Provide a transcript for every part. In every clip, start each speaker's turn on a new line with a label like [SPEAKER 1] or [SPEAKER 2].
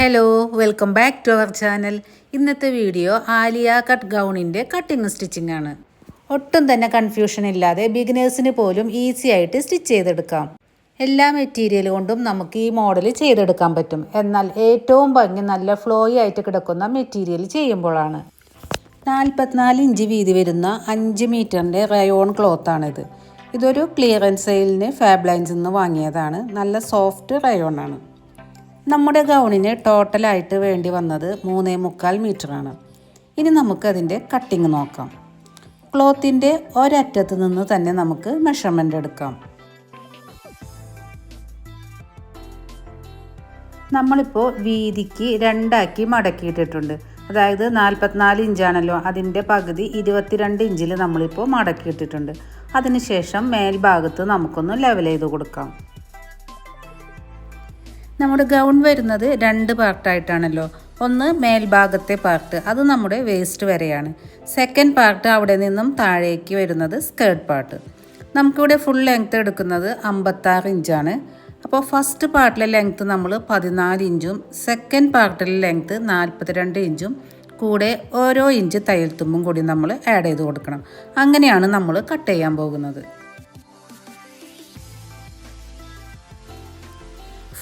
[SPEAKER 1] Hello welcome back to our channel ഇന്നത്തെ video Alia cut ഗൗണിന്റെ cutting stitching ആണ്. ഒട്ടും തന്നെ കൺഫ്യൂഷൻ ഇല്ലാതെ ബിഗിനേഴ്സിന് പോലും ഈസി ആയിട്ട് സ്റ്റിച്ച് ചെയ്തെടുക്കാം. എല്ലാ മെറ്റീരിയൽ കൊണ്ടും നമുക്ക് ഈ മോഡൽ ചെയ്തെടുക്കാൻ പറ്റും. എന്നാൽ ഏറ്റവും ഭംഗി നല്ല ഫ്ലോയി ആയിട്ട് കിടക്കുന്ന മെറ്റീരിയൽ ചെയ്യുമ്പോഴാണ്. നാൽപ്പത്തിനാല് ഇഞ്ച് വീതി വരുന്ന അഞ്ച് മീറ്ററിന്റെ റയോൺ ക്ലോത്ത് ക്ലോത്താണിത് ഇതൊരു ക്ലിയറൻസ് സെയിലിന് ഫാബ് ലൈൻസിൽ നിന്ന് വാങ്ങിയതാണ്. നല്ല സോഫ്റ്റ് റയോൺ ആണ്. നമ്മുടെ ഗൗണിന് ടോട്ടലായിട്ട് വേണ്ടി വന്നത് മൂന്നേ മുക്കാൽ മീറ്ററാണ്. ഇനി നമുക്കതിന്റെ കട്ടിങ് നോക്കാം. ക്ലോത്തിന്റെ ഒരറ്റത്ത് നിന്ന് തന്നെ നമുക്ക് മെഷർമെന്റ് എടുക്കാം. നമ്മളിപ്പോൾ വീതിക്ക് രണ്ടാക്കി മടക്കിയിട്ടിട്ടുണ്ട്. അതായത് നാൽപ്പത്തിനാല് ഇഞ്ചാണല്ലോ അതിന്റെ പകുതി ഇരുപത്തിരണ്ട് ഇഞ്ചിൽ നമ്മളിപ്പോൾ മടക്കിയിട്ടിട്ടുണ്ട്. അതിനുശേഷം മേൽഭാഗത്ത് നമുക്കൊന്ന് ലെവൽ ചെയ്ത് കൊടുക്കാം. നമ്മുടെ ഗൗൺ വരുന്നത് രണ്ട് പാർട്ടായിട്ടാണല്ലോ. ഒന്ന് മേൽഭാഗത്തെ പാർട്ട് അത് നമ്മുടെ വേസ്റ്റ് വരെയാണ്. സെക്കൻഡ് പാർട്ട് അവിടെ നിന്നും താഴേക്ക് വരുന്നത് സ്കേർട്ട് പാർട്ട് നമുക്കിവിടെ ഫുൾ ലെങ്ത്ത് എടുക്കുന്നത് അമ്പത്താറ് ഇഞ്ചാണ്. അപ്പോൾ ഫസ്റ്റ് പാർട്ടിലെ ലെങ്ത്ത് നമ്മൾ പതിനാല് ഇഞ്ചും സെക്കൻഡ് പാർട്ടിലെ ലെങ്ത്ത് നാൽപ്പത്തിരണ്ട് ഇഞ്ചും കൂടെ ഓരോ ഇഞ്ച് തയ്യൽ തുമ്പും കൂടി നമ്മൾ ആഡ് ചെയ്ത് കൊടുക്കണം. അങ്ങനെയാണ് നമ്മൾ കട്ട് ചെയ്യാൻ പോകുന്നത്.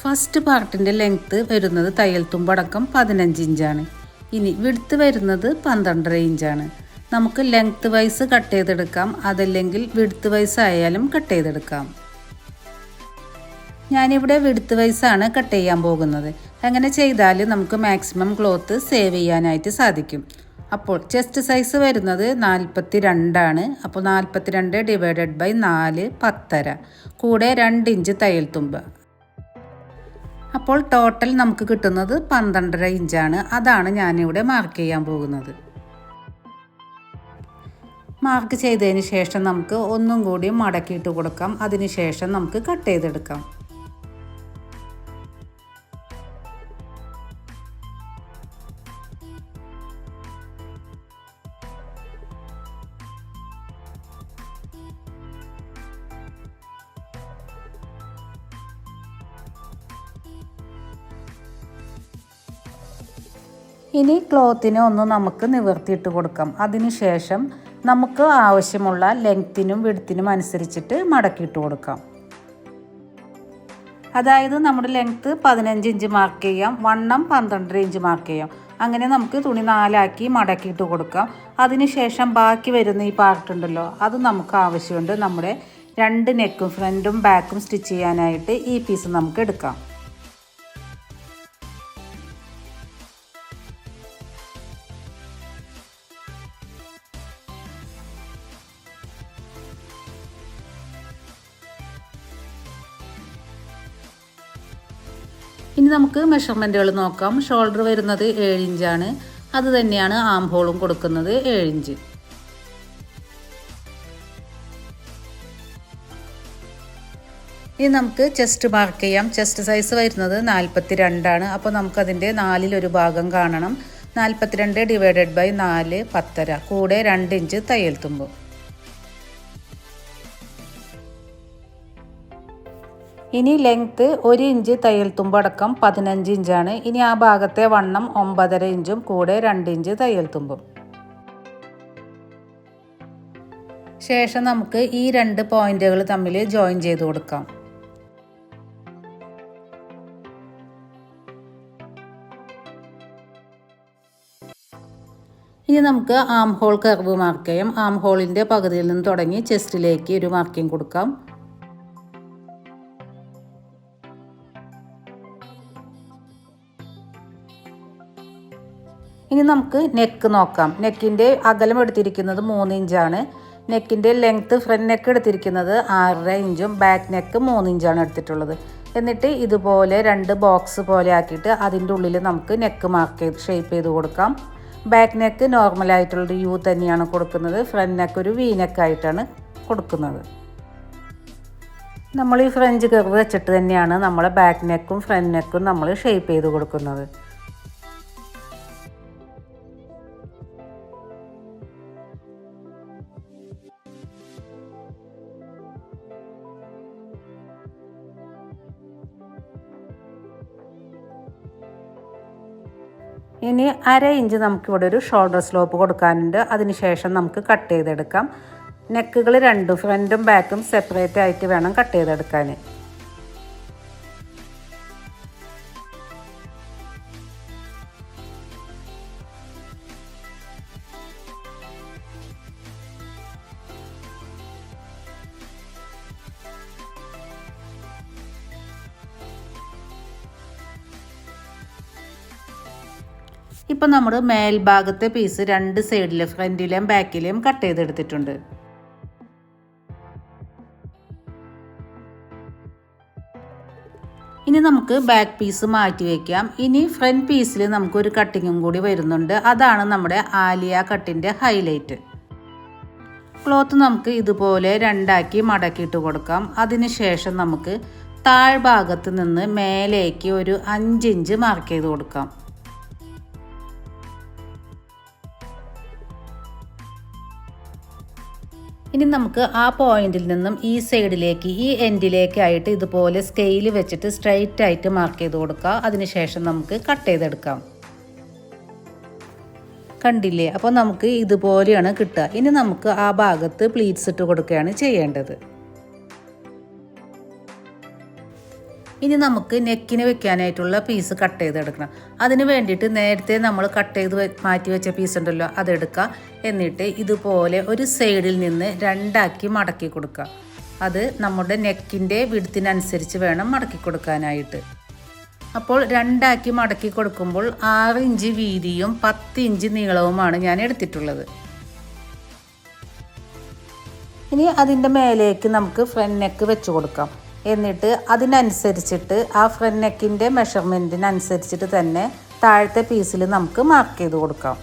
[SPEAKER 1] ഫസ്റ്റ് പാർട്ടിന്റെ ലെങ്ത്ത് വരുന്നത് തയ്യൽ തുമ്പടക്കം പതിനഞ്ച് ഇഞ്ചാണ്. ഇനി വിടുത്ത് വരുന്നത് പന്ത്രണ്ടര ഇഞ്ചാണ്. നമുക്ക് ലെങ്ത്ത് വൈസ് കട്ട് ചെയ്തെടുക്കാം. അതല്ലെങ്കിൽ വിടുത്ത് വൈസ് ആയാലും കട്ട് ചെയ്തെടുക്കാം. ഞാനിവിടെ വിടുത്ത് വൈസാണ് കട്ട് ചെയ്യാൻ പോകുന്നത്. അങ്ങനെ ചെയ്താൽ നമുക്ക് മാക്സിമം ക്ലോത്ത് സേവ് ചെയ്യാനായിട്ട് സാധിക്കും. അപ്പോൾ ചെസ്റ്റ് സൈസ് വരുന്നത് നാൽപ്പത്തി രണ്ടാണ് അപ്പോൾ നാൽപ്പത്തി രണ്ട് ഡിവൈഡഡ് ബൈ നാല് പത്തര. കൂടെ രണ്ട് ഇഞ്ച് തയ്യൽ തുമ്പ്. അപ്പോൾ ടോട്ടൽ നമുക്ക് കിട്ടുന്നത് പന്ത്രണ്ടര ഇഞ്ചാണ്. അതാണ് ഞാനിവിടെ മാർക്ക് ചെയ്യാൻ പോകുന്നത്. മാർക്ക് ചെയ്തതിന് ശേഷം നമുക്ക് ഒന്നും കൂടി മടക്കിയിട്ട് കൊടുക്കാം. അതിന് ശേഷം നമുക്ക് കട്ട് ചെയ്തെടുക്കാം. ഇനി ക്ലോത്തിനെ ഒന്ന് നമുക്ക് നിവർത്തിയിട്ട് കൊടുക്കാം. അതിനുശേഷം നമുക്ക് ആവശ്യമുള്ള ലെങ്ത്തിനും വിടുത്തിനും അനുസരിച്ചിട്ട് മടക്കിയിട്ട് കൊടുക്കാം. അതായത് നമ്മുടെ ലെങ്ത്ത് പതിനഞ്ച് ഇഞ്ച് മാർക്ക് ചെയ്യാം വണ്ണം പന്ത്രണ്ടര ഇഞ്ച് മാർക്ക് ചെയ്യാം. അങ്ങനെ നമുക്ക് തുണി നാലാക്കി മടക്കിയിട്ട് കൊടുക്കാം. അതിനുശേഷം ബാക്കി വരുന്ന ഈ പാർട്ട് ഉണ്ടല്ലോ അത് നമുക്ക് ആവശ്യമുണ്ട് നമ്മുടെ രണ്ട് നെക്കും ഫ്രണ്ടും ബാക്കും സ്റ്റിച്ച് ചെയ്യാനായിട്ട് ഈ പീസ് നമുക്ക് എടുക്കാം. നമുക്ക് മെഷർമെന്റുകൾ നോക്കാം. ഷോൾഡർ വരുന്നത് ഏഴ് ഇഞ്ചാണ്. അത് തന്നെയാണ് ആം ഹോളും കൊടുക്കുന്നത് ഏഴ് ഇഞ്ച്. ഇനി നമുക്ക് ചെസ്റ്റ് മാർക്ക് ചെയ്യാം. ചെസ്റ്റ് സൈസ് വരുന്നത് നാൽപ്പത്തി രണ്ടാണ് അപ്പോൾ നമുക്കതിന്റെ നാലിലൊരു ഭാഗം കാണണം. നാൽപ്പത്തിരണ്ട് ഡിവൈഡഡ് ബൈ നാല് പത്തര. കൂടെ രണ്ട് ഇഞ്ച് തയ്യൽ തുമ്പും. ഇനി ലെങ്ത്ത് ഒരു ഇഞ്ച് തയ്യൽ തുമ്പടക്കം പതിനഞ്ച് ഇഞ്ചാണ് ഇനി ആ ഭാഗത്തെ വണ്ണം ഒമ്പതര ഇഞ്ചും കൂടെ രണ്ട് ഇഞ്ച് തയ്യൽ തുമ്പും. ശേഷം നമുക്ക് ഈ രണ്ട് പോയിന്റുകൾ തമ്മിൽ ജോയിൻ ചെയ്ത് കൊടുക്കാം. ഇനി നമുക്ക് ആം ഹോൾ കർവ് മാർക്ക് ചെയ്യാം. ആം ഹോളിന്റെ പകുതിയിൽ നിന്ന് തുടങ്ങി ചെസ്റ്റിലേക്ക് ഒരു മാർക്കിംഗ് കൊടുക്കാം. ഇനി നമുക്ക് നെക്ക്. നോക്കാം നെക്കിന്റെ അകലം എടുത്തിരിക്കുന്നത് മൂന്ന് ഇഞ്ചാണ് നെക്കിന്റെ ലെങ്ത്ത് ഫ്രണ്ട് നെക്ക് എടുത്തിരിക്കുന്നത് ആറര ഇഞ്ചും ബാക്ക് നെക്ക് മൂന്ന് ഇഞ്ചാണ് എടുത്തിട്ടുള്ളത്. എന്നിട്ട് ഇതുപോലെ രണ്ട് ബോക്സ് പോലെ ആക്കിയിട്ട് അതിന്റെ ഉള്ളിൽ നമുക്ക് നെക്ക് മാർക്ക് ചെയ്ത് ഷേപ്പ് ചെയ്ത് കൊടുക്കാം. ബാക്ക് നെക്ക് നോർമലായിട്ടുള്ളൊരു യു തന്നെയാണ് കൊടുക്കുന്നത്. ഫ്രണ്ട് നെക്ക് ഒരു വി നെക്കായിട്ടാണ് കൊടുക്കുന്നത്. നമ്മൾ ഈ ഫ്രഞ്ച് കർവ് വെച്ചിട്ട് തന്നെയാണ് നമ്മളെ ബാക്ക് നെക്കും ഫ്രണ്ട് നെക്കും നമ്മൾ ഷേപ്പ് ചെയ്ത് കൊടുക്കുന്നത്. ഇനി അര ഇഞ്ച് നമുക്കിവിടെ ഒരു ഷോൾഡർ സ്ലോപ്പ് കൊടുക്കാനുണ്ട്. അതിനുശേഷം നമുക്ക് കട്ട് ചെയ്തെടുക്കാം. നെക്കുകൾ രണ്ടും ഫ്രണ്ടും ബാക്കും സെപ്പറേറ്റ് ആയിട്ട് വേണം കട്ട് ചെയ്തെടുക്കാൻ. ഇപ്പം നമ്മൾ മേൽഭാഗത്തെ പീസ് രണ്ട് സൈഡിൽ ഫ്രണ്ടിലെയും ബാക്കിലെയും കട്ട് ചെയ്തെടുത്തിട്ടുണ്ട്. ഇനി നമുക്ക് ബാക്ക് പീസ് മാറ്റി വയ്ക്കാം ഇനി ഫ്രണ്ട് പീസിൽ നമുക്കൊരു കട്ടിങ്ങും കൂടി വരുന്നുണ്ട്. അതാണ് നമ്മുടെ ആലിയ കട്ടിന്റെ ഹൈലൈറ്റ് ക്ലോത്ത് നമുക്ക് ഇതുപോലെ രണ്ടാക്കി മടക്കിയിട്ട് കൊടുക്കാം. അതിനുശേഷം നമുക്ക് താഴ്ഭാഗത്ത് നിന്ന് മേലേക്ക് ഒരു അഞ്ചിഞ്ച് മാർക്ക് ചെയ്ത് കൊടുക്കാം. ഇനി നമുക്ക് ആ പോയിന്റിൽ നിന്നും ഈ സൈഡിലേക്ക് ഈ എൻഡിലേക്കായിട്ട് ഇതുപോലെ സ്കെയിൽ വെച്ചിട്ട് സ്ട്രൈറ്റ് ആയിട്ട് മാർക്ക് ചെയ്ത് കൊടുക്കുക. അതിനുശേഷം നമുക്ക് കട്ട് ചെയ്തെടുക്കാം. കണ്ടില്ലേ? അപ്പോൾ നമുക്ക് ഇതുപോലെയാണ് കിട്ടുക. ഇനി നമുക്ക് ആ ഭാഗത്ത് പ്ലീറ്റ്സ് ഇട്ട് കൊടുക്കുകയാണ് ചെയ്യേണ്ടത്. ഇനി നമുക്ക് നെക്കിന് വെക്കാനായിട്ടുള്ള പീസ് കട്ട് ചെയ്തെടുക്കണം. അതിന് വേണ്ടിയിട്ട് നേരത്തെ നമ്മൾ കട്ട് ചെയ്ത് മാറ്റി വെച്ച പീസ് ഉണ്ടല്ലോ അതെടുക്കുക. എന്നിട്ട് ഇതുപോലെ ഒരു സൈഡിൽ നിന്ന് രണ്ടാക്കി മടക്കി കൊടുക്കുക. അത് നമ്മുടെ നെക്കിന്റെ വിടുത്തിനനുസരിച്ച് വേണം മടക്കി കൊടുക്കാനായിട്ട്. അപ്പോൾ രണ്ടാക്കി മടക്കി കൊടുക്കുമ്പോൾ ആറ് ഇഞ്ച് വീതിയും പത്ത് ഇഞ്ച് നീളവുമാണ് ഞാൻ എടുത്തിട്ടുള്ളത്. ഇനി അതിന്റെ മേലേക്ക് നമുക്ക് ഫ്രണ്ട് നെക്ക് വെച്ച് കൊടുക്കാം. എന്നിട്ട് അതിനനുസരിച്ചിട്ട് ആ ഫ്രണ്ട് നെക്കിന്റെ മെഷർമെന്റിനനുസരിച്ചിട്ട് തന്നെ താഴത്തെ പീസിൽ നമുക്ക് മാർക്ക് ചെയ്ത് കൊടുക്കാം.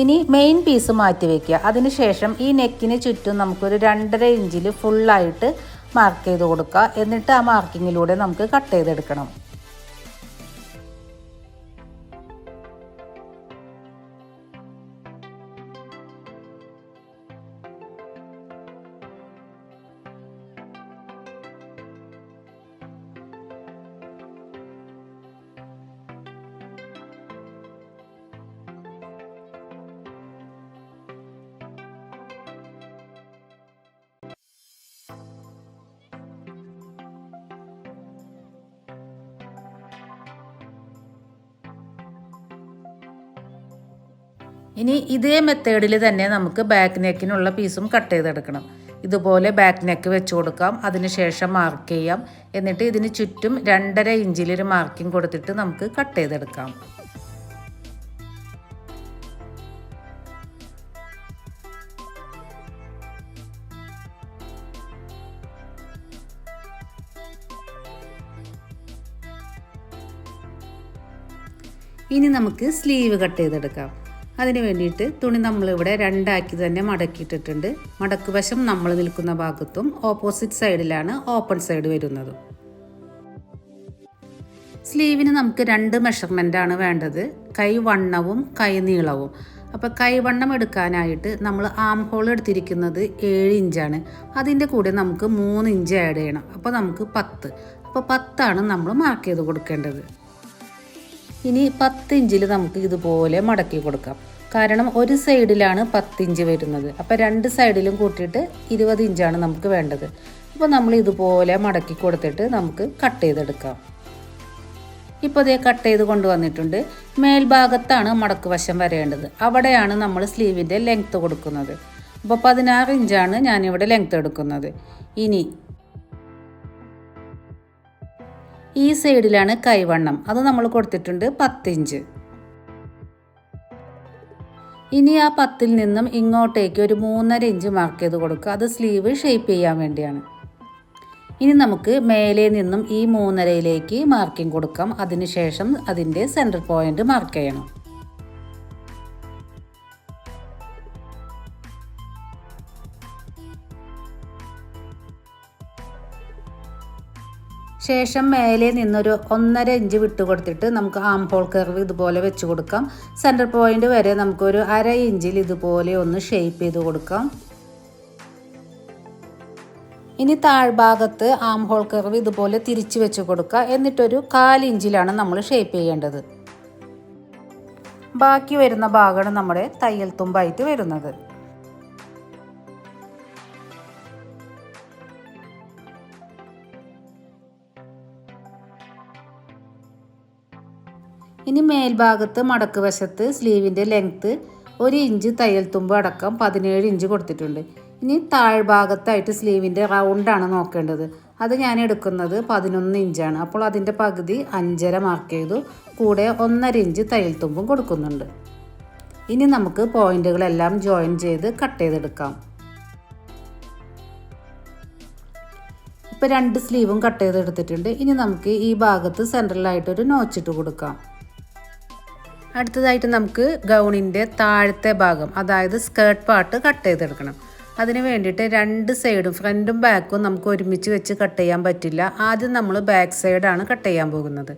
[SPEAKER 1] ഇനി മെയിൻ പീസ് മാറ്റി വയ്ക്കുക അതിനുശേഷം ഈ നെക്കിന് ചുറ്റും നമുക്കൊരു രണ്ടര ഇഞ്ചിൽ ഫുള്ളായിട്ട് മാർക്ക് ചെയ്ത് കൊടുക്കുക. എന്നിട്ട് ആ മാർക്കിങ്ങിലൂടെ നമുക്ക് കട്ട് ചെയ്തെടുക്കണം. ഇനി ഇതേ മെത്തേഡിൽ തന്നെ നമുക്ക് ബാക്ക് നെക്കിനുള്ള പീസും കട്ട് ചെയ്തെടുക്കണം. ഇതുപോലെ ബാക്ക് നെക്ക് വെച്ച് കൊടുക്കാം. അതിനുശേഷം മാർക്ക് ചെയ്യാം. എന്നിട്ട് ഇതിന് ചുറ്റും രണ്ടര ഇഞ്ചിലൊരു മാർക്കിംഗ് കൊടുത്തിട്ട് നമുക്ക് കട്ട് ചെയ്തെടുക്കാം. ഇനി നമുക്ക് സ്ലീവ് കട്ട് ചെയ്തെടുക്കാം. അതിന് വേണ്ടിയിട്ട് തുണി നമ്മളിവിടെ രണ്ടാക്കി തന്നെ മടക്കിയിട്ടിട്ടുണ്ട്. മടക്ക് വശം നമ്മൾ നിൽക്കുന്ന ഭാഗത്തും ഓപ്പോസിറ്റ് സൈഡിലാണ് ഓപ്പൺ സൈഡ് വരുന്നത്. സ്ലീവിന് നമുക്ക് രണ്ട് മെഷർമെന്റ് ആണ് വേണ്ടത്. കൈ വണ്ണവും കൈ നീളവും. അപ്പോൾ കൈവണ്ണം എടുക്കാനായിട്ട് നമ്മൾ ആം ഹോൾ എടുത്തിരിക്കുന്നത് ഏഴ് ഇഞ്ചാണ് അതിന്റെ കൂടെ നമുക്ക് മൂന്ന് ഇഞ്ച് ആഡ് ചെയ്യണം. അപ്പോൾ നമുക്ക് പത്ത്. അപ്പോൾ പത്താണ് നമ്മൾ മാർക്ക് ചെയ്ത് കൊടുക്കേണ്ടത്. ഇനി പത്ത് ഇഞ്ചിൽ നമുക്ക് ഇതുപോലെ മടക്കി കൊടുക്കാം. കാരണം ഒരു സൈഡിലാണ് പത്ത് ഇഞ്ച് വരുന്നത്. അപ്പോൾ രണ്ട് സൈഡിലും കൂട്ടിയിട്ട് ഇരുപത് ഇഞ്ചാണ് നമുക്ക് വേണ്ടത്. അപ്പോൾ നമ്മൾ ഇതുപോലെ മടക്കി കൊടുത്തിട്ട് നമുക്ക് കട്ട് ചെയ്തെടുക്കാം. ഇപ്പോൾ ഇതേ കട്ട് ചെയ്ത് കൊണ്ടുവന്നിട്ടുണ്ട്. മേൽഭാഗത്താണ് മടക്ക് വശം വരേണ്ടത്. അവിടെയാണ് നമ്മൾ സ്ലീവിന്റെ ലെങ്ത്ത് കൊടുക്കുന്നത്. അപ്പോൾ പതിനാറ് ഇഞ്ചാണ് ഞാനിവിടെ ലെങ്ത്ത് എടുക്കുന്നത്. ഇനി ഈ സൈഡിലാണ് കൈവണ്ണം. അത് നമ്മൾ കൊടുത്തിട്ടുണ്ട് പത്തിഞ്ച്. ഇനി ആ പത്തിൽ നിന്നും ഇങ്ങോട്ടേക്ക് ഒരു മൂന്നര ഇഞ്ച് മാർക്ക് ചെയ്ത് കൊടുക്കുക. അത് സ്ലീവ് ഷേപ്പ് ചെയ്യാൻ വേണ്ടിയാണ്. ഇനി നമുക്ക് മേലെ നിന്നും ഈ മൂന്നരയിലേക്ക് മാർക്കിംഗ് കൊടുക്കാം. അതിനുശേഷം അതിന്റെ സെന്റർ പോയിന്റ് മാർക്ക് ചെയ്യണം. ശേഷം മേലെ നിന്നൊരു ഒന്നര ഇഞ്ച് വിട്ട് കൊടുത്തിട്ട് നമുക്ക് ആം ഹോൾ കർവ് ഇതുപോലെ വെച്ച് കൊടുക്കാം. സെന്റർ പോയിന്റ് വരെ നമുക്കൊരു അര ഇഞ്ചിൽ ഇതുപോലെ ഒന്ന് ഷേപ്പ് ചെയ്ത് കൊടുക്കാം. ഇനി താഴ്ഭാഗത്ത് ആം ഹോൾ കർവ് ഇതുപോലെ തിരിച്ച് വെച്ച് കൊടുക്കുക. എന്നിട്ടൊരു കാലിഞ്ചിലാണ് നമ്മൾ ഷേപ്പ് ചെയ്യേണ്ടത്. ബാക്കി വരുന്ന ഭാഗമാണ് നമ്മുടെ തയ്യൽ തുമ്പായിട്ട് വരുന്നത്. ഇനി മേൽഭാഗത്ത് മടക്ക് വശത്ത് സ്ലീവിന്റെ ലെങ്ത്ത് ഒരു ഇഞ്ച് തയ്യൽ തുമ്പ് അടക്കം പതിനേഴ് ഇഞ്ച് കൊടുത്തിട്ടുണ്ട്. ഇനി താഴ്ഭാഗത്തായിട്ട് സ്ലീവിന്റെ റൗണ്ടാണ് നോക്കേണ്ടത്. അത് ഞാൻ എടുക്കുന്നത് പതിനൊന്ന് ഇഞ്ചാണ്. അപ്പോൾ അതിന്റെ പകുതി അഞ്ചര മാർക്ക് ചെയ്തു. കൂടെ ഒന്നര ഇഞ്ച് തയ്യൽ തുമ്പും കൊടുക്കുന്നുണ്ട്. ഇനി നമുക്ക് പോയിന്റുകളെല്ലാം ജോയിൻ ചെയ്ത് കട്ട് ചെയ്തെടുക്കാം. ഇപ്പോൾ രണ്ട് സ്ലീവും കട്ട് ചെയ്തെടുത്തിട്ടുണ്ട്. ഇനി നമുക്ക് ഈ ഭാഗത്ത് സെൻട്രലായിട്ടൊരു നോച്ചിട്ട് കൊടുക്കാം. അടുത്തതായിട്ട് നമുക്ക് ഗൗണിന്റെ താഴത്തെ ഭാഗം അതായത് സ്കേർട്ട് പാർട്ട് കട്ട് ചെയ്തെടുക്കണം. അതിന് വേണ്ടിയിട്ട് രണ്ട് സൈഡും ഫ്രണ്ടും ബാക്കും നമുക്ക് ഒരുമിച്ച് വെച്ച് കട്ട് ചെയ്യാൻ പറ്റില്ല. ആദ്യം നമ്മൾ ബാക്ക് സൈഡാണ് കട്ട് ചെയ്യാൻ പോകുന്നത്.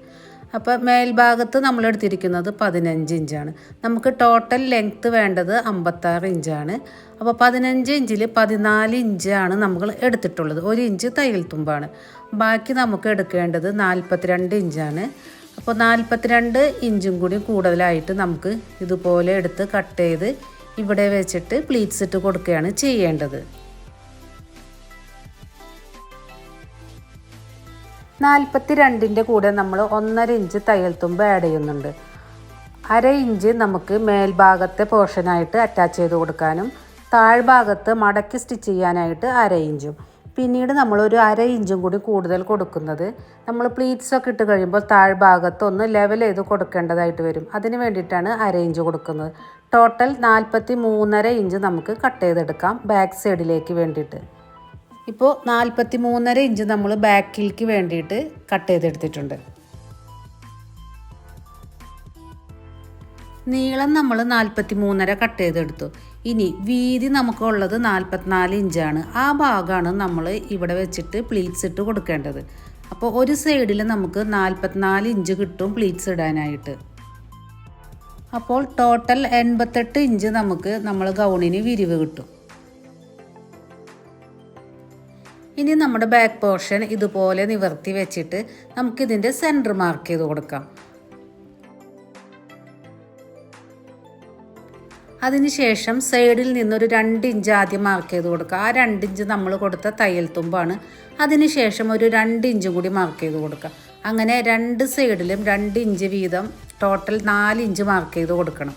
[SPEAKER 1] അപ്പോൾ മേൽഭാഗത്ത് നമ്മൾ എടുത്തിരിക്കുന്നത് പതിനഞ്ച് ഇഞ്ചാണ്. നമുക്ക് ടോട്ടൽ ലെങ്ത്ത് വേണ്ടത് അമ്പത്താറ് ഇഞ്ചാണ്. അപ്പോൾ പതിനഞ്ച് ഇഞ്ചിൽ പതിനാല് ഇഞ്ചാണ് നമ്മൾ എടുത്തിട്ടുള്ളത്. ഒരു ഇഞ്ച് തയ്യൽ തുമ്പാണ്. ബാക്കി നമുക്ക് എടുക്കേണ്ടത് നാൽപ്പത്തിരണ്ട് ഇഞ്ചാണ്. അപ്പോൾ നാൽപ്പത്തിരണ്ട് ഇഞ്ചും കൂടി കൂടുതലായിട്ട് നമുക്ക് ഇതുപോലെ എടുത്ത് കട്ട് ചെയ്ത് ഇവിടെ വെച്ചിട്ട് പ്ലീറ്റ്സ് ഇട്ട് കൊടുക്കുകയാണ് ചെയ്യേണ്ടത്. നാൽപ്പത്തി രണ്ടിന്റെ കൂടെ നമ്മൾ ഒന്നര ഇഞ്ച് തയ്യൽ തുമ്പ് ആഡ് ചെയ്യുന്നുണ്ട്. അര ഇഞ്ച് നമുക്ക് മേൽഭാഗത്തെ പോർഷനായിട്ട് അറ്റാച്ച് ചെയ്ത് കൊടുക്കാനും താഴ്ഭാഗത്ത് മടക്കി സ്റ്റിച്ച് ചെയ്യാനായിട്ട് അര ഇഞ്ചും. പിന്നീട് നമ്മൾ ഒരു അര ഇഞ്ചും കൂടി കൂടുതൽ കൊടുക്കുന്നത്. നമ്മൾ പ്ലീറ്റ്സ് ഒക്കെ ഇട്ട് കഴിയുമ്പോൾ താഴ്ഭാഗത്ത് ഒന്ന് ലെവൽ ചെയ്ത് കൊടുക്കേണ്ടതായിട്ട് വരും. അതിന് വേണ്ടിയിട്ടാണ് അര ഇഞ്ച് കൊടുക്കുന്നത്. ടോട്ടൽ നാൽപ്പത്തി മൂന്നര ഇഞ്ച് നമുക്ക് കട്ട് ചെയ്തെടുക്കാം ബാക്ക് സൈഡിലേക്ക് വേണ്ടിയിട്ട്. ഇപ്പോൾ നാൽപ്പത്തി മൂന്നര ഇഞ്ച് നമ്മൾ ബാക്കിലേക്ക് വേണ്ടിയിട്ട് കട്ട് ചെയ്തെടുത്തിട്ടുണ്ട്. നീളം നമ്മൾ നാൽപ്പത്തി മൂന്നര കട്ട് ചെയ്തെടുത്തു. ഇനി വീതി നമുക്കുള്ളത് നാൽപ്പത്തിനാല് ഇഞ്ചാണ്. ആ ഭാഗമാണ് നമ്മൾ ഇവിടെ വെച്ചിട്ട് പ്ലീറ്റ്സ് ഇട്ട് കൊടുക്കേണ്ടത്. അപ്പോൾ ഒരു സൈഡിൽ നമുക്ക് നാൽപ്പത്തിനാല് ഇഞ്ച് കിട്ടും പ്ലീറ്റ്സ് ഇടാനായിട്ട്. അപ്പോൾ ടോട്ടൽ എൺപത്തെട്ട് ഇഞ്ച് നമുക്ക് നമ്മൾ ഗൗണിന് വിരിവ് കിട്ടും. ഇനി നമ്മുടെ ബാക്ക് പോർഷൻ ഇതുപോലെ നിവർത്തി വെച്ചിട്ട് നമുക്കിതിന്റെ സെന്റർ മാർക്ക് ചെയ്ത് കൊടുക്കാം. അതിനുശേഷം സൈഡിൽ നിന്നൊരു രണ്ട് ഇഞ്ച് ആദ്യം മാർക്ക് ചെയ്ത് കൊടുക്കുക. ആ രണ്ട് ഇഞ്ച് നമ്മൾ കൊടുത്ത തയ്യൽ തുമ്പാണ്. അതിനുശേഷം ഒരു രണ്ട് ഇഞ്ച് കൂടി മാർക്ക് ചെയ്ത് കൊടുക്കുക. അങ്ങനെ രണ്ട് സൈഡിലും രണ്ട് ഇഞ്ച് വീതം ടോട്ടൽ നാല് ഇഞ്ച് മാർക്ക് ചെയ്ത് കൊടുക്കണം.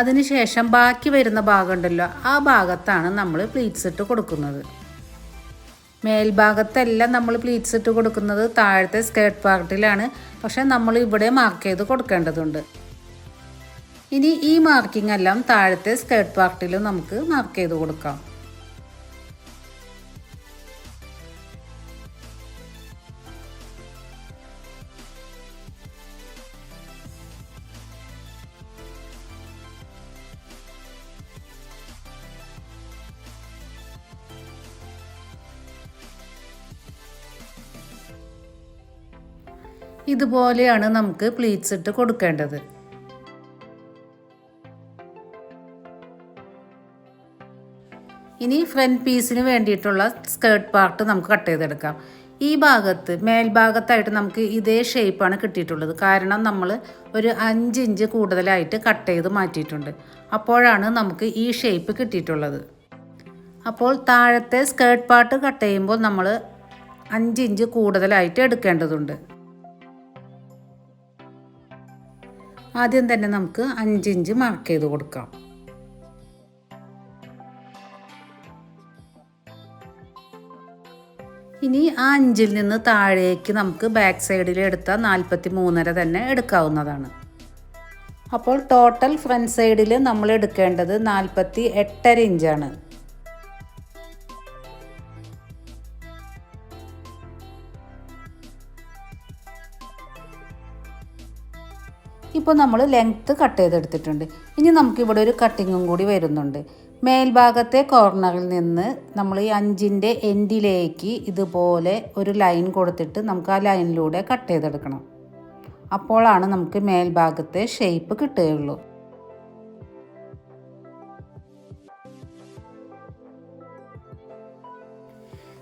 [SPEAKER 1] അതിനുശേഷം ബാക്കി വരുന്ന ഭാഗം ഉണ്ടല്ലോ ആ ഭാഗത്താണ് നമ്മൾ പ്ലീറ്റ്സ് ഇട്ട് കൊടുക്കുന്നത്. മേൽഭാഗത്തെല്ലാം നമ്മൾ പ്ലീറ്റ്സ് ഇട്ട് കൊടുക്കുന്നത് താഴത്തെ സ്കേർട്ട് പാർട്ടിലാണ് പക്ഷേ നമ്മൾ ഇവിടെ മാർക്ക് ചെയ്ത് കൊടുക്കേണ്ടതുണ്ട്. ഇനി ഈ മാർക്കിംഗ് എല്ലാം താഴത്തെ സ്കേർട്ട് പാർട്ടിലും നമുക്ക് മാർക്ക് ചെയ്ത് കൊടുക്കാം. ഇതുപോലെയാണ് നമുക്ക് പ്ലീറ്റ്സ് ഇട്ട് കൊടുക്കേണ്ടത്. ഇനി ഫ്രണ്ട് പീസിന് വേണ്ടിയിട്ടുള്ള സ്കേർട്ട് പാർട്ട് നമുക്ക് കട്ട് ചെയ്തെടുക്കാം. ഈ ഭാഗത്ത് മേൽഭാഗത്തായിട്ട് നമുക്ക് ഇതേ ഷേപ്പാണ് കിട്ടിയിട്ടുള്ളത്. കാരണം നമ്മൾ ഒരു അഞ്ച് ഇഞ്ച് കൂടുതലായിട്ട് കട്ട് ചെയ്ത് മാറ്റിയിട്ടുണ്ട്. അപ്പോഴാണ് നമുക്ക് ഈ ഷേപ്പ് കിട്ടിയിട്ടുള്ളത്. അപ്പോൾ താഴത്തെ സ്കേർട്ട് പാർട്ട് കട്ട് ചെയ്യുമ്പോൾ നമ്മൾ അഞ്ച് ഇഞ്ച് കൂടുതലായിട്ട് എടുക്കേണ്ടതുണ്ട്. ആദ്യം തന്നെ നമുക്ക് അഞ്ച് ഇഞ്ച് മാർക്ക് ചെയ്ത് കൊടുക്കാം. ഇനി ആ അഞ്ചിൽ നിന്ന് താഴേക്ക് നമുക്ക് ബാക്ക് സൈഡിൽ എടുത്ത നാൽപ്പത്തി മൂന്നര തന്നെ എടുക്കാവുന്നതാണ്. അപ്പോൾ ടോട്ടൽ ഫ്രണ്ട് സൈഡിൽ നമ്മൾ എടുക്കേണ്ടത് നാൽപ്പത്തി എട്ടര ഇഞ്ചാണ് ഇപ്പോൾ നമ്മൾ ലെങ്ത്ത് കട്ട് ചെയ്തെടുത്തിട്ടുണ്ട്. ഇനി നമുക്കിവിടെ ഒരു കട്ടിങ്ങും കൂടി വരുന്നുണ്ട്. മേൽഭാഗത്തെ കോർണറിൽ നിന്ന് നമ്മൾ ഈ അഞ്ചിന്റെ എൻഡിലേക്ക് ഇതുപോലെ ഒരു ലൈൻ കൊടുത്തിട്ട് നമുക്ക് ആ ലൈനിലൂടെ കട്ട് ചെയ്തെടുക്കണം. അപ്പോഴാണ് നമുക്ക് മേൽഭാഗത്തെ ഷേപ്പ് കിട്ടുകയുള്ളൂ.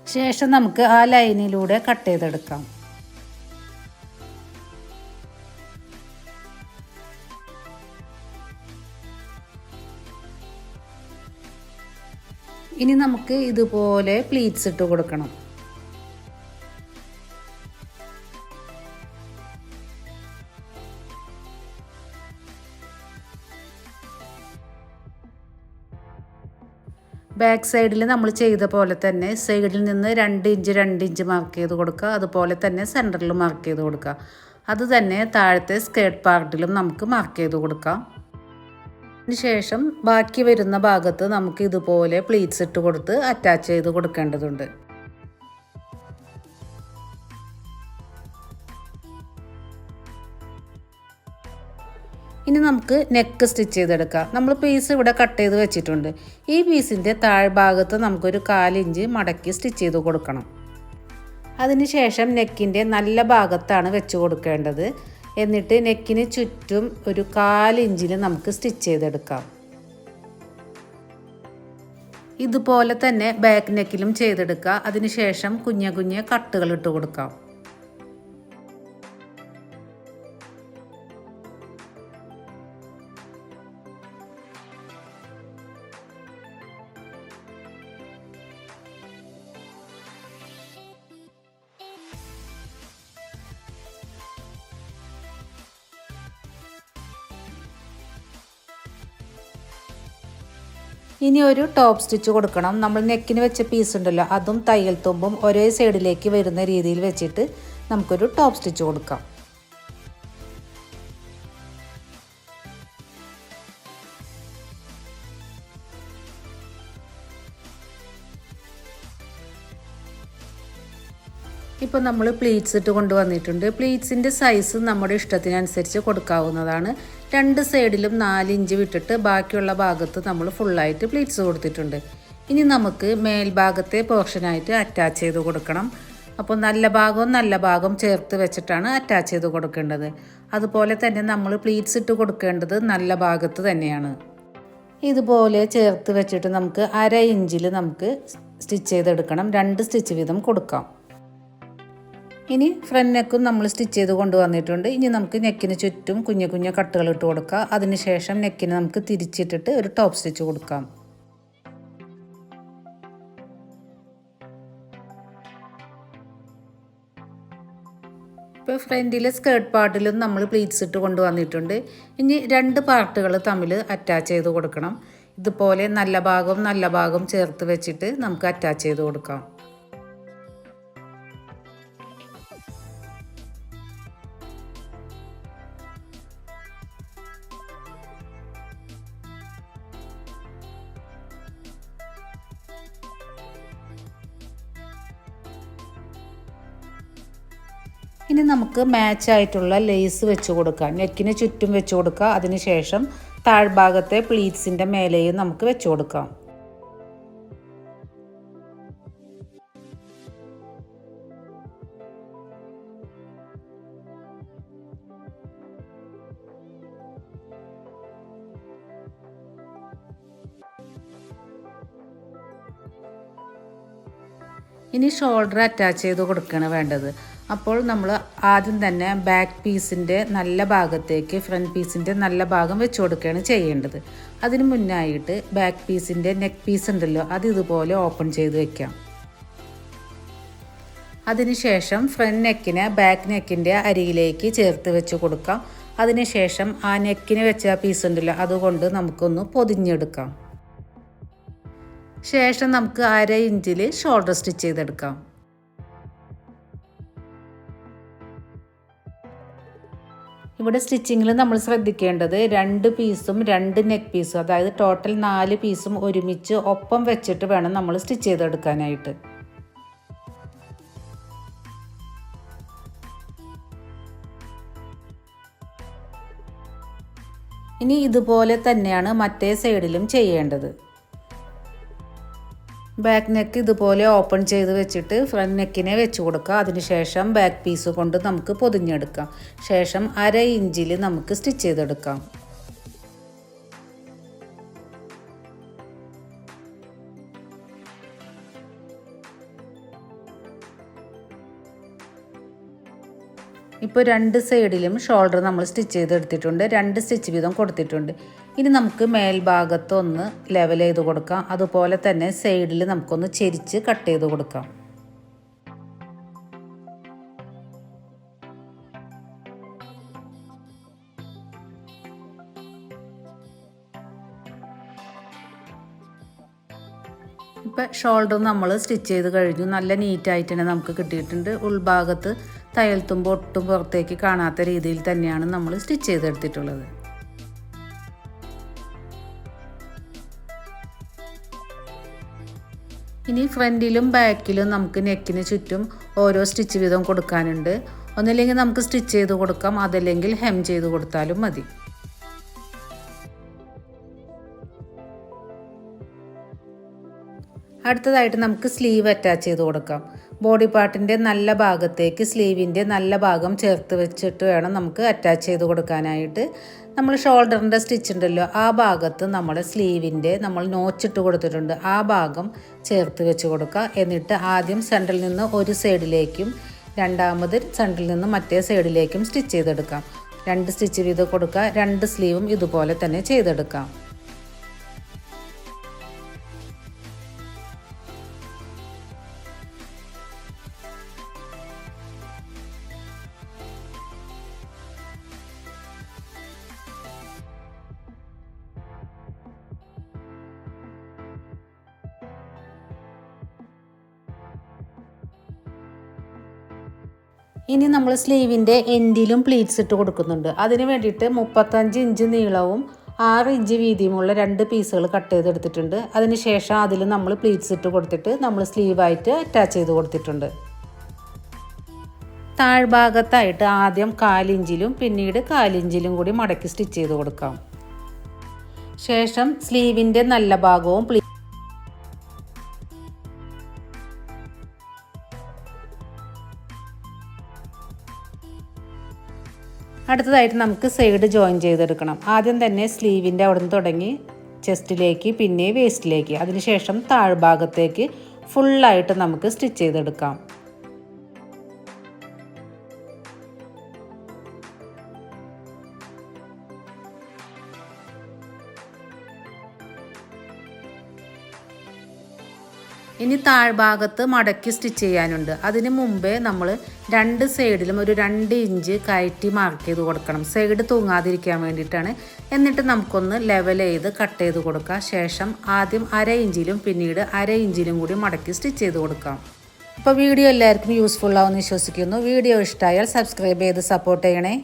[SPEAKER 1] ശേഷം നമുക്ക് ആ ലൈനിലൂടെ കട്ട് ചെയ്തെടുക്കാം. ഇനി നമുക്ക് ഇതുപോലെ പ്ലീറ്റ്സ് ഇട്ട് കൊടുക്കണം. ബാക്ക് സൈഡിൽ നമ്മൾ ചെയ്ത പോലെ തന്നെ സൈഡിൽ നിന്ന് രണ്ട് ഇഞ്ച് രണ്ട് ഇഞ്ച് മാർക്ക് ചെയ്ത് കൊടുക്കുക. അതുപോലെ തന്നെ സെന്ററിൽ മാർക്ക് ചെയ്ത് കൊടുക്കുക. അതുതന്നെ താഴത്തെ സ്കേർട്ട് പാർട്ടിലും നമുക്ക് മാർക്ക് ചെയ്ത് കൊടുക്കാം. ശേഷം ബാക്കി വരുന്ന ഭാഗത്ത് നമുക്ക് ഇതുപോലെ പ്ലീറ്റ്സ് ഇട്ട് കൊടുത്ത് അറ്റാച്ച് ചെയ്ത് കൊടുക്കേണ്ടതുണ്ട്. ഇനി നമുക്ക് നെക്ക് സ്റ്റിച്ച് ചെയ്തെടുക്കാം. നമ്മൾ പീസ് ഇവിടെ കട്ട് ചെയ്ത് വെച്ചിട്ടുണ്ട്. ഈ പീസിന്റെ താഴ്ഭാഗത്ത് നമുക്കൊരു കാലിഞ്ച് മടക്കി സ്റ്റിച്ച് ചെയ്ത് കൊടുക്കണം. അതിനുശേഷം നെക്കിന്റെ നല്ല ഭാഗത്താണ് വെച്ച് കൊടുക്കേണ്ടത്. എന്നിട്ട് നെക്കിന് ചുറ്റും ഒരു കാലിഞ്ചിൽ നമുക്ക് സ്റ്റിച്ച് ചെയ്തെടുക്കാം. ഇതുപോലെ തന്നെ ബാക്ക് നെക്കിലും ചെയ്തെടുക്കുക അതിനുശേഷം കുഞ്ഞ കുഞ്ഞ കട്ടുകൾ ഇട്ട് കൊടുക്കാം. ഇനി ഒരു ടോപ്പ് സ്റ്റിച്ച് കൊടുക്കണം. നമ്മൾ നെക്കിന് വെച്ച പീസ് ഉണ്ടല്ലോ അതും തയ്യൽ തുമ്പും ഒരേ സൈഡിലേക്ക് വരുന്ന രീതിയിൽ വെച്ചിട്ട് നമുക്കൊരു ടോപ്പ് സ്റ്റിച്ച് കൊടുക്കാം. ഇപ്പോൾ നമ്മൾ പ്ലീറ്റ്സ് ഇട്ട് കൊണ്ടുവന്നിട്ടുണ്ട്. പ്ലീറ്റ്സിന്റെ സൈസ് നമ്മുടെ ഇഷ്ടത്തിനനുസരിച്ച് കൊടുക്കാവുന്നതാണ്. രണ്ട് സൈഡിലും നാല് ഇഞ്ച് വിട്ടിട്ട് ബാക്കിയുള്ള ഭാഗത്ത് നമ്മൾ ഫുള്ളായിട്ട് പ്ലീറ്റ്സ് കൊടുത്തിട്ടുണ്ട്. ഇനി നമുക്ക് മേൽഭാഗത്തെ പോർഷനായിട്ട് അറ്റാച്ച് ചെയ്ത് കൊടുക്കണം. അപ്പോൾ നല്ല ഭാഗവും നല്ല ഭാഗം ചേർത്ത് വെച്ചിട്ടാണ് അറ്റാച്ച് ചെയ്ത് കൊടുക്കേണ്ടത്. അതുപോലെ തന്നെ നമ്മൾ പ്ലീറ്റ്സ് ഇട്ട് കൊടുക്കേണ്ടത് നല്ല ഭാഗത്ത് തന്നെയാണ്. ഇതുപോലെ ചേർത്ത് വെച്ചിട്ട് നമുക്ക് അര ഇഞ്ചിൽ നമുക്ക് സ്റ്റിച്ച് ചെയ്തെടുക്കണം. രണ്ട് സ്റ്റിച്ച് വീതം കൊടുക്കാം. ഇനി ഫ്രണ്ട് നെക്കും നമ്മൾ സ്റ്റിച്ച് ചെയ്ത് കൊണ്ടുവന്നിട്ടുണ്ട്. ഇനി നമുക്ക് നെക്കിന് ചുറ്റും കുഞ്ഞു കുഞ്ഞു കട്ടുകൾ ഇട്ട് കൊടുക്കുക അതിനുശേഷം നെക്കിന് നമുക്ക് തിരിച്ചിട്ടിട്ട് ഒരു ടോപ്പ് സ്റ്റിച്ച് കൊടുക്കാം. ഇപ്പോൾ ഫ്രണ്ടിലെ സ്കേർട്ട് പാർട്ടിലും നമ്മൾ പ്ലീറ്റ്സ് ഇട്ട് കൊണ്ടുവന്നിട്ടുണ്ട്. ഇനി രണ്ട് പാർട്ടുകൾ തമ്മിൽ അറ്റാച്ച് ചെയ്ത് കൊടുക്കണം. ഇതുപോലെ നല്ല ഭാഗവും നല്ല ഭാഗവും ചേർത്ത് വെച്ചിട്ട് നമുക്ക് അറ്റാച്ച് ചെയ്ത് കൊടുക്കാം. ഇനി നമുക്ക് മാച്ച് ആയിട്ടുള്ള ലേസ് വെച്ച് കൊടുക്കാം. നെക്കിന് ചുറ്റും വെച്ച് കൊടുക്കുക അതിനുശേഷം താഴ്ഭാഗത്തെ പ്ലീറ്റ്സിന്റെ മേലെയും നമുക്ക് വെച്ച് കൊടുക്കാം. ഇനി ഷോൾഡർ അറ്റാച്ച് ചെയ്ത് കൊടുക്കുകയാണ് വേണ്ടത്. അപ്പോൾ നമ്മൾ ആദ്യം തന്നെ ബാക്ക് പീസിന്റെ നല്ല ഭാഗത്തേക്ക് ഫ്രണ്ട് പീസിന്റെ നല്ല ഭാഗം വെച്ച് കൊടുക്കുകയാണ് ചെയ്യേണ്ടത്. അതിന് മുന്നായിട്ട് ബാക്ക് പീസിന്റെ നെക്ക് പീസ് ഉണ്ടല്ലോ അത് ഇതുപോലെ ഓപ്പൺ ചെയ്ത് വെക്കാം. അതിനുശേഷം ഫ്രണ്ട് നെക്കിനെ ബാക്ക് നെക്കിന്റെ അരിയിലേക്ക് ചേർത്ത് വെച്ച് കൊടുക്കാം. അതിനുശേഷം ആ നെക്കിന് വെച്ച പീസ് ഉണ്ടല്ലോ അതുകൊണ്ട് നമുക്കൊന്ന് പൊതിഞ്ഞെടുക്കാം. ശേഷം നമുക്ക് അര ഇഞ്ചിൽ ഷോൾഡർ സ്റ്റിച്ച് ചെയ്തെടുക്കാം. ഇവിടെ സ്റ്റിച്ചിങ്ങിൽ നമ്മൾ ശ്രദ്ധിക്കേണ്ടത് രണ്ട് പീസും രണ്ട് നെക്ക് പീസും അതായത് ടോട്ടൽ നാല് പീസും ഒരുമിച്ച് ഒപ്പം വെച്ചിട്ട് വേണം നമ്മൾ സ്റ്റിച്ച് ചെയ്തെടുക്കാനായിട്ട്. ഇനി ഇതുപോലെ തന്നെയാണ് മറ്റേ സൈഡിലും ചെയ്യേണ്ടത്. ബാക്ക് നെക്ക് ഇതുപോലെ ഓപ്പൺ ചെയ്ത് വെച്ചിട്ട് ഫ്രണ്ട് നെക്കിനെ വെച്ച് കൊടുക്കുക. അതിനുശേഷം ബാക്ക് പീസ് കൊണ്ട് നമുക്ക് പൊതിഞ്ഞെടുക്കാം. ശേഷം അര ഇഞ്ചിൽ നമുക്ക് സ്റ്റിച്ച് ചെയ്തെടുക്കാം. ഇപ്പോൾ രണ്ട് സൈഡിലും ഷോൾഡർ നമ്മൾ സ്റ്റിച്ച് ചെയ്തെടുത്തിട്ടുണ്ട്. രണ്ട് സ്റ്റിച്ച് വീതം കൊടുത്തിട്ടുണ്ട്. ഇനി നമുക്ക് മേൽഭാഗത്ത് ഒന്ന് ലെവൽ ചെയ്ത് കൊടുക്കാം. അതുപോലെ തന്നെ സൈഡിൽ നമുക്കൊന്ന് ചെരിച്ച് കട്ട് ചെയ്ത് കൊടുക്കാം. ഇപ്പം ഷോൾഡർ നമ്മൾ സ്റ്റിച്ച് ചെയ്ത് കഴിഞ്ഞു. നല്ല നീറ്റായിട്ട് തന്നെ നമുക്ക് കിട്ടിയിട്ടുണ്ട്. ഉൾഭാഗത്ത് തയ്യൽ തുമ്പ് ഒട്ടും പുറത്തേക്ക് കാണാത്ത രീതിയിൽ തന്നെയാണ് നമ്മൾ സ്റ്റിച്ച് ചെയ്തെടുത്തിട്ടുള്ളത്. ഇനി ഫ്രണ്ടിലും ബാക്കിലും നമുക്ക് നെക്കിന് ചുറ്റും ഓരോ സ്റ്റിച്ച് വീതം കൊടുക്കാനുണ്ട്. ഒന്നില്ലെങ്കിൽ നമുക്ക് സ്റ്റിച്ച് ചെയ്ത് കൊടുക്കാം അതല്ലെങ്കിൽ ഹെം ചെയ്ത് കൊടുത്താലും മതി. അടുത്തതായിട്ട് നമുക്ക് സ്ലീവ് അറ്റാച്ച് ചെയ്ത് കൊടുക്കാം. ബോഡി പാർട്ടിന്റെ നല്ല ഭാഗത്തേക്ക് സ്ലീവിന്റെ നല്ല ഭാഗം ചേർത്ത് വെച്ചിട്ട് വേണം നമുക്ക് അറ്റാച്ച് ചെയ്ത് കൊടുക്കാനായിട്ട്. നമ്മൾ ഷോൾഡറിന്റെ സ്റ്റിച്ച് ഉണ്ടല്ലോ ആ ഭാഗത്ത് നമ്മൾ സ്ലീവിന്റെ നമ്മൾ നോച്ചിട്ട് കൊടുത്തിട്ടുണ്ട്. ആ ഭാഗം ചേർത്ത് വെച്ച് കൊടുക്കുക. എന്നിട്ട് ആദ്യം സെന്ററിൽ നിന്ന് ഒരു സൈഡിലേക്കും രണ്ടാമത് സെന്ററിൽ നിന്ന് മറ്റേ സൈഡിലേക്കും സ്റ്റിച്ച് ചെയ്തെടുക്കാം. രണ്ട് സ്റ്റിച്ച് വീതം കൊടുക്കുക രണ്ട് സ്ലീവും ഇതുപോലെ തന്നെ ചെയ്തെടുക്കാം. ഇനി നമ്മൾ സ്ലീവിന്റെ എൻഡിലും പ്ലീറ്റ്സ് ഇട്ട് കൊടുക്കുന്നുണ്ട്. അതിന് വേണ്ടിയിട്ട് മുപ്പത്തഞ്ച് ഇഞ്ച് നീളവും ആറ് ഇഞ്ച് വീതിയുമുള്ള രണ്ട് പീസുകൾ കട്ട് ചെയ്തെടുത്തിട്ടുണ്ട്. അതിന് ശേഷം അതിൽ നമ്മൾ പ്ലീറ്റ്സ് ഇട്ട് കൊടുത്തിട്ട് നമ്മൾ സ്ലീവായിട്ട് അറ്റാച്ച് ചെയ്ത് കൊടുത്തിട്ടുണ്ട്. താഴ്ഭാഗത്തായിട്ട് ആദ്യം കാലിഞ്ചിലും പിന്നീട് കാലിഞ്ചിലും കൂടി മടക്കി സ്റ്റിച്ച് ചെയ്ത് കൊടുക്കാം. ശേഷം സ്ലീവിന്റെ നല്ല ഭാഗവും പ്ലീ അടുത്തതായിട്ട് നമുക്ക് സൈഡ് ജോയിൻ ചെയ്തെടുക്കണം. ആദ്യം തന്നെ സ്ലീവിന്റെ അവിടെ നിന്ന് തുടങ്ങി ചെസ്റ്റിലേക്ക് പിന്നെ വേസ്റ്റിലേക്ക് അതിനുശേഷം താഴ്ഭാഗത്തേക്ക് ഫുള്ളായിട്ട് നമുക്ക് സ്റ്റിച്ച് ചെയ്തെടുക്കാം. ഇനി താഴ്ഭാഗത്ത് മടക്കി സ്റ്റിച്ച് ചെയ്യാനുണ്ട്. അതിന് മുമ്പേ നമ്മൾ രണ്ട് സൈഡിലും ഒരു രണ്ട് ഇഞ്ച് കയറ്റി മാർക്ക് ചെയ്ത് കൊടുക്കണം. സൈഡ് തൂങ്ങാതിരിക്കാൻ വേണ്ടിയിട്ടാണ്. എന്നിട്ട് നമുക്കൊന്ന് ലെവൽ ചെയ്ത് കട്ട് ചെയ്ത് കൊടുക്കാം. ശേഷം ആദ്യം അര ഇഞ്ചിലും പിന്നീട് അര ഇഞ്ചിലും കൂടി മടക്കി സ്റ്റിച്ച് ചെയ്ത് കൊടുക്കാം. അപ്പോൾ വീഡിയോ എല്ലാവർക്കും യൂസ്ഫുൾ ആവുമെന്ന് വിശ്വസിക്കുന്നു. വീഡിയോ ഇഷ്ടമായാൽ സബ്സ്ക്രൈബ് ചെയ്ത് സപ്പോർട്ട് ചെയ്യണേ.